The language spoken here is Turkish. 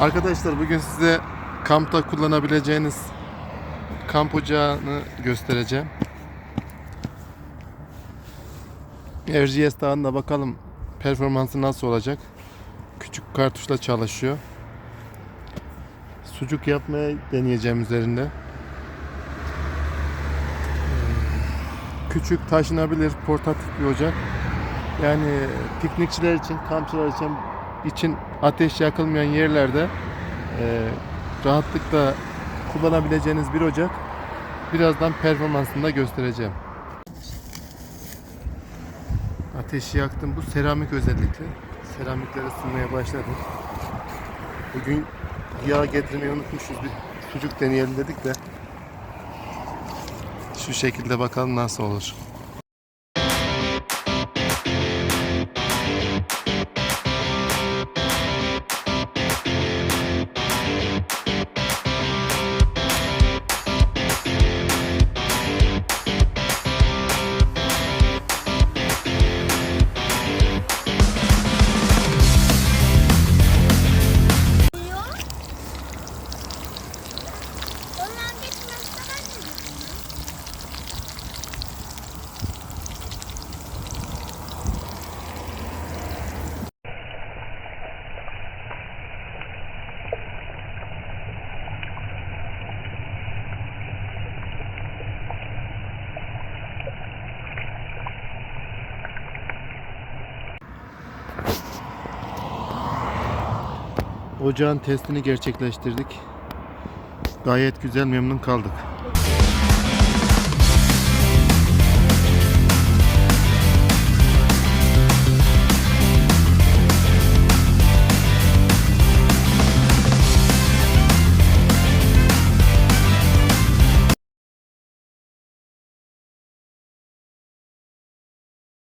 Arkadaşlar bugün size kampta kullanabileceğiniz kamp ocağını göstereceğim. RGS Dağı'nda bakalım performansı nasıl olacak. Küçük kartuşla çalışıyor. Sucuk yapmaya deneyeceğim üzerinde. Küçük taşınabilir portatif bir ocak. Yani piknikçiler için, kampçılar için için ateş yakılmayan yerlerde e, rahatlıkla kullanabileceğiniz bir ocak. Birazdan performansını da göstereceğim. Ateşi yaktım. Bu seramik özellikle. Seramikler ısınmaya başladı. Bugün yağ getirmeyi unutmuşuz. Bir sucuk deneyelim dedik de. Şu şekilde bakalım nasıl olur. Ocağın testini gerçekleştirdik. Gayet güzel memnun kaldık.